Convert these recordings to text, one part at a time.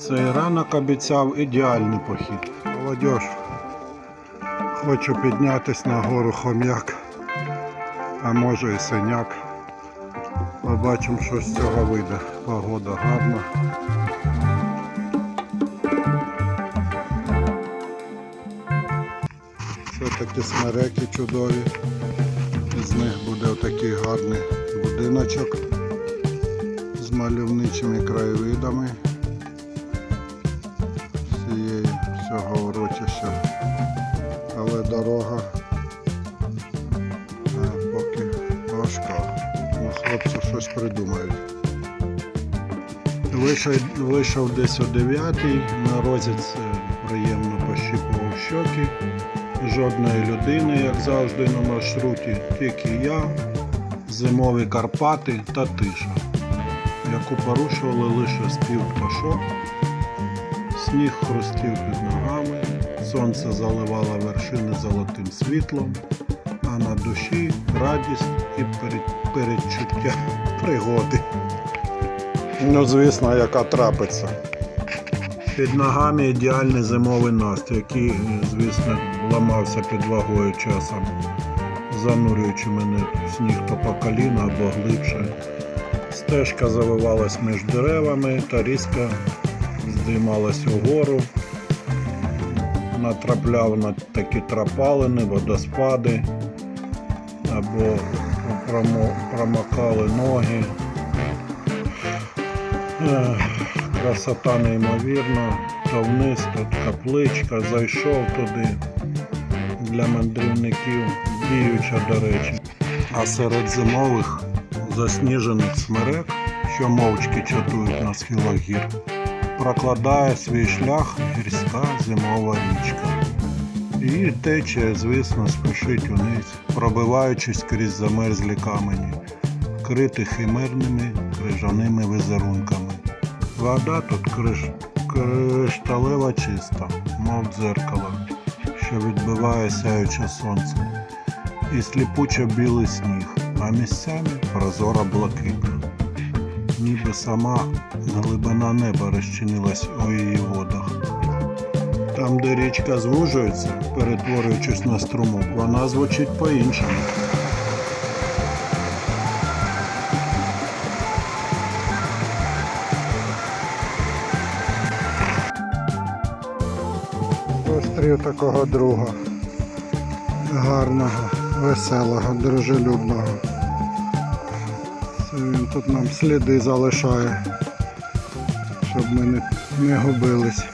Цей ранок обіцяв ідеальний похід. Молодіж, хочу піднятись на гору хом'як, а може і синяк. Побачимо, що з цього вийде. Погода гарна. Це такі смереки чудові. З них буде отакий гарний будиночок з мальовничими краєвидами цієї всього урочища. Але дорога е, поки важка. Ну, хлопці щось придумають. Вийшов, вийшов десь о 9 морозець е, приємно пощіпував щоки. Жодної людини, як завжди на маршруті, тільки я, зимові Карпати та тиша, яку порушували лише спів пташок, сніг хрустів під ногами, сонце заливало вершини золотим світлом, а на душі радість і передчуття пригоди. Ну, звісно, яка трапиться. Під ногами ідеальний зимовий настрій, який, звісно, ламався під вагою часом, занурюючи мене в сніг то по коліна або глибше. Стежка завивалась між деревами та різко здіймалась угору. Натрапляв на такі тропалини, водоспади або промокали ноги. Красота неймовірна, то вниз, тут капличка, зайшов туди. Для мандрівників діюча, до речі. А серед зимових засніжених смерек, що мовчки чатують на схилах гір, прокладає свій шлях гірська зимова річка. І течія, звісно, спішить униз, пробиваючись крізь замерзлі камені, вкриті химерними крижаними візерунками. Вода тут криш... кришталева чиста, мов дзеркало, що відбиває сяюче сонце, і сліпуче білий сніг, а місцями прозора блакитна. Ніби сама глибина неба розчинилась у її водах. Там, де річка звужується, перетворюючись на струмок, вона звучить по-іншому. Зустрів такого друга. Гарного, веселого, дружелюбного. Тут нам сліди залишає, щоб ми не, не губились.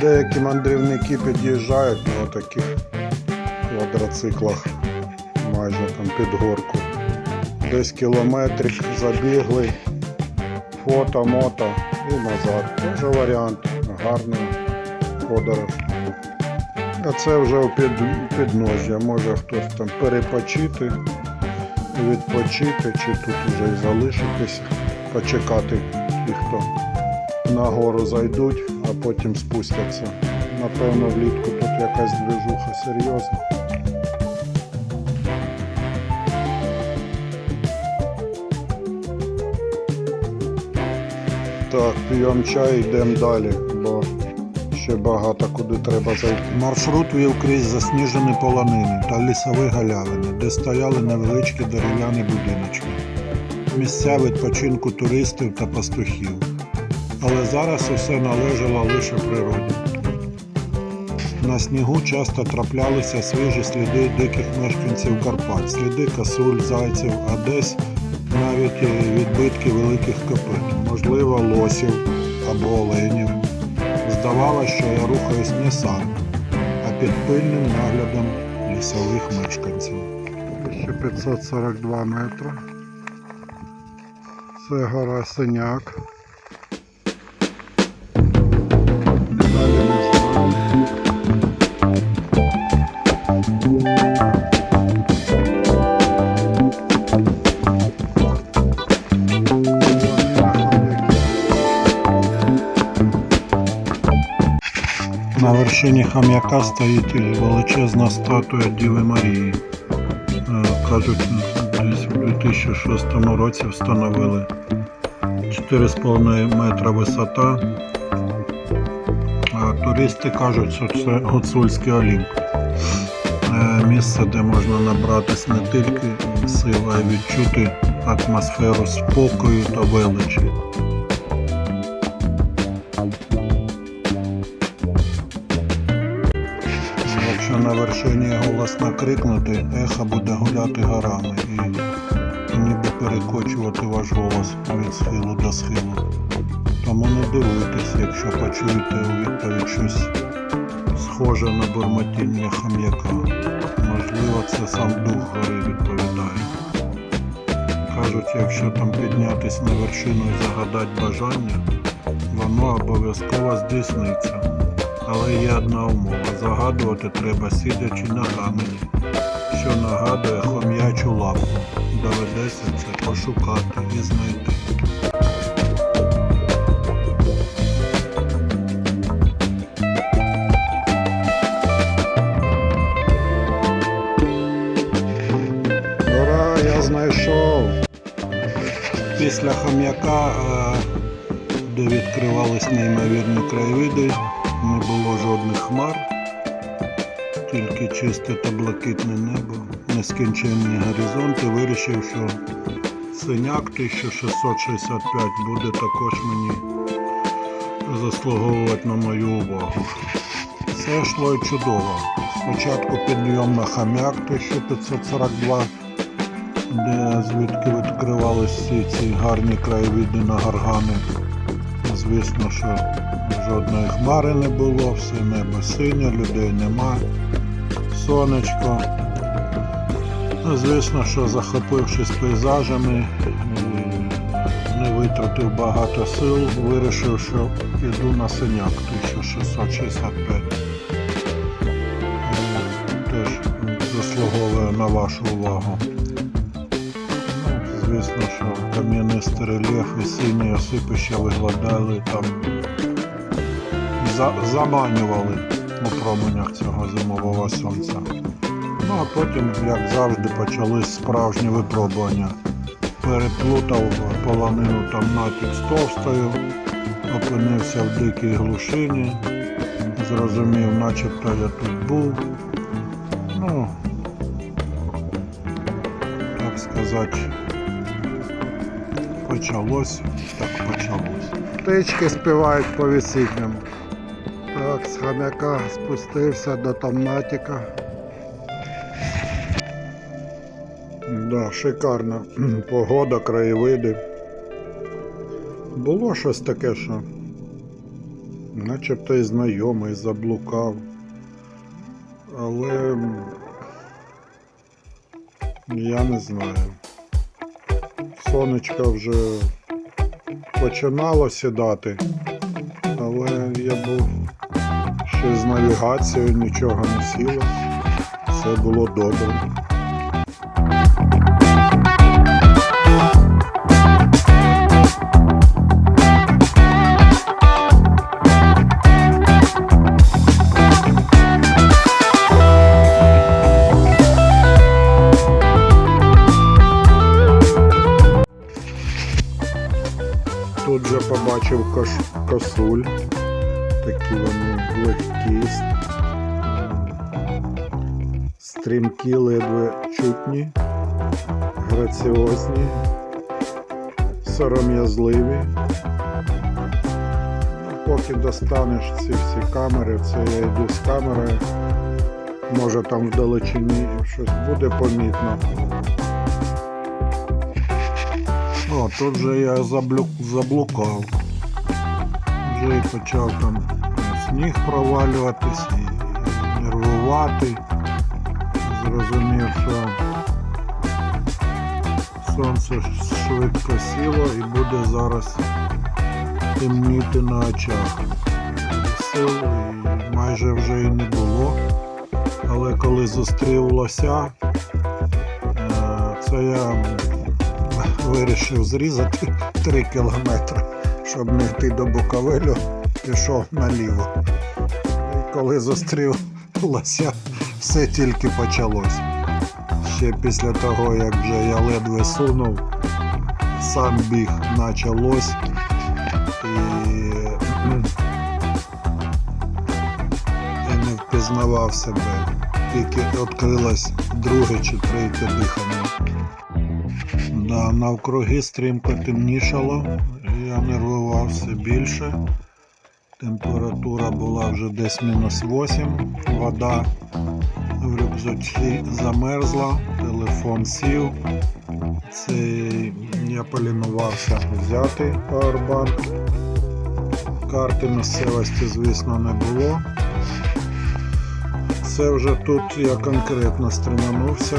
Деякі мандрівники під'їжджають на таких квадроциклах майже там під горку. Десь кілометрик забігли, фото, мото і назад. Теж варіант, гарний подорож. А це вже під, підножжя. Може хтось там перепочити, відпочити, чи тут вже і залишитись, почекати ті, хто на гору зайдуть, а потім спустяться. Напевно, влітку тут якась движуха серйозна. Так, п'ємо чай, йдемо далі, ще багато куди треба зайти. Маршрут вів крізь засніжені полонини та лісові галявини, де стояли невеличкі дерев'яні будиночки. Місця відпочинку туристів та пастухів. Але зараз усе належало лише природі. На снігу часто траплялися свіжі сліди диких мешканців Карпат, сліди косуль, зайців, а десь навіть відбитки великих копит, можливо, лосів або оленів. Здавалося, що я рухаюсь не сам, а під пильним наглядом лісових мешканців. 1542 метри. Це гора Синяк. Вершині хам'яка стоїть величезна статуя Діви Марії. Е, Кажуть, Десь у 2006 році встановили 4,5 метра висота. А туристи кажуть, що це гуцульський Олімп. Е, Місце, де можна набратись не тільки сил, а й відчути атмосферу спокою та величі. Вершині голосно крикнути, ехо буде гуляти горами і ніби перекочувати ваш голос від схилу до схилу. Тому не дивуйтесь, якщо почуєте у відповідь щось схоже на бурмотіння хам'яка. Можливо, це сам дух гори відповідає. Кажуть, якщо там піднятись на вершину і загадати бажання, воно обов'язково здійсниться. Але є одна умова. Загадувати треба сидячи на камені, що нагадує хом'ячу лапу. Доведеться це пошукати і знайти. Ура, я знайшов. Після хам'яка, е, де відкривались неймовірні краєвиди, не було жодних хмар, тільки чисте та блакитне небо, нескінченні горизонти. Вирішив, що синяк 1665 буде також мені заслуговувати на мою увагу. Все йшло і чудово. Спочатку підйом на хам'як 1542, де звідки відкривалися всі ці гарні краєвиди на гаргани. Звісно, що жодної хмари не було, все небо синє, людей нема, сонечко. Ну, Звісно, що захопившись пейзажами, не витратив багато сил, вирішив, що піду на синяк 1665. Е, Теж заслуговує на вашу увагу. Звісно, що кам'янистий рельєф і сині осипища виглядали там, за, заманювали у променях цього зимового сонця. Ну а потім, як завжди, почались справжні випробування. Переплутав полонину там натік з товстою, опинився в дикій глушині, зрозумів, начебто я тут був. Ну, так сказати, почалось, так почалось. Птички співають по весінням. Так, з хам'яка спустився до Тамнатіка. Да, шикарна погода, краєвиди. Було щось таке, що начебто і знайомий, заблукав. Але я не знаю. Сонечко вже починало сідати, але я був ще з навігацією, нічого не сіло. Все було добре. Тут же побачив кош... косуль. Такі вони легкі, стрімкі, ледве чутні, граціозні, сором'язливі. Поки достанеш ці всі камери, це я йду з камерою. Може там вдалечині щось буде помітно. О, тут же я заблукав. Вже і почав там сніг провалюватись нервувати. Зрозумів, що сонце швидко сіло і буде зараз темніти на очах. Сил майже вже і не було. Але коли зустрів лося, е, це я вирішив зрізати 3 кілометри, щоб не йти до Буковелю, пішов наліво. І коли зустрів лося, все тільки почалось. Ще після того, як вже я ледве сунув, сам біг, наче лось. І, впізнавав себе. Тільки відкрилось друге чи третє дихання. Да, навкруги стрімко темнішало, я нервувався більше. Температура була вже десь мінус 8, вода в рюкзаці замерзла, телефон сів. Це я полінувався взяти пауербанк. Карти місцевості, звісно, не було. Це вже тут я конкретно стриманувся,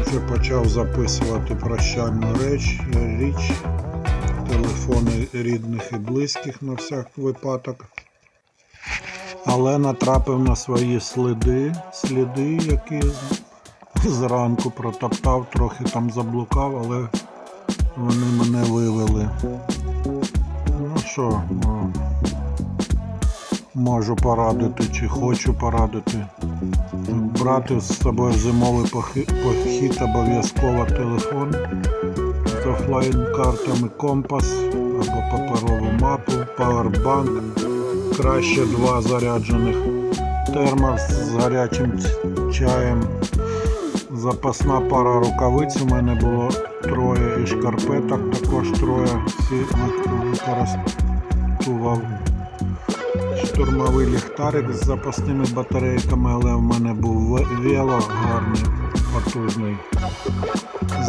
вже почав записувати прощальну реч, річ, телефони рідних і близьких на всяк випадок. Але натрапив на свої сліди, сліди, які зранку протоптав, трохи там заблукав, але вони мене вивели. Ну що, можу порадити чи хочу порадити. Брати з собою зимовий похід обов'язково телефон з офлайн-картами компас або паперову мапу, павербанк, краще два заряджених. Термос з гарячим чаєм, запасна пара рукавиць у мене було троє і шкарпеток також троє. Всі ви- використовував штурмовий ліхтарик з запасними батарейками, але в мене був вело гарний, потужний.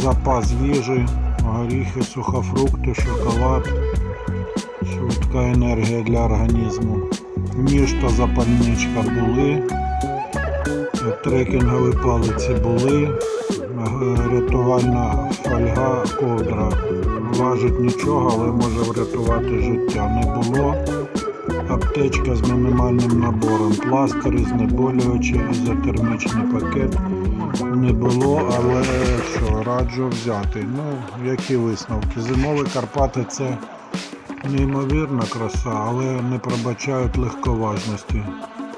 Запас їжі, горіхи, сухофрукти, шоколад, швидка енергія для організму. Ніж та запальничка були, трекінгові палиці були, рятувальна фольга ковдра. Важить нічого, але може врятувати життя. Не було аптечка з мінімальним набором, пластири, знеболюючі, ізотермічний пакет не було, але що, раджу взяти. Ну, які висновки? Зимові Карпати це неймовірна краса, але не пробачають легковажності.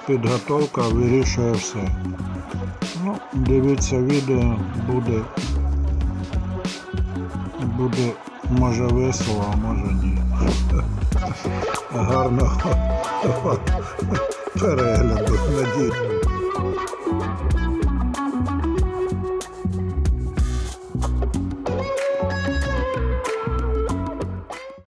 Підготовка вирішує все. Ну, дивіться відео, буде, буде може весело, а може ні. гарного перегляду. Надію.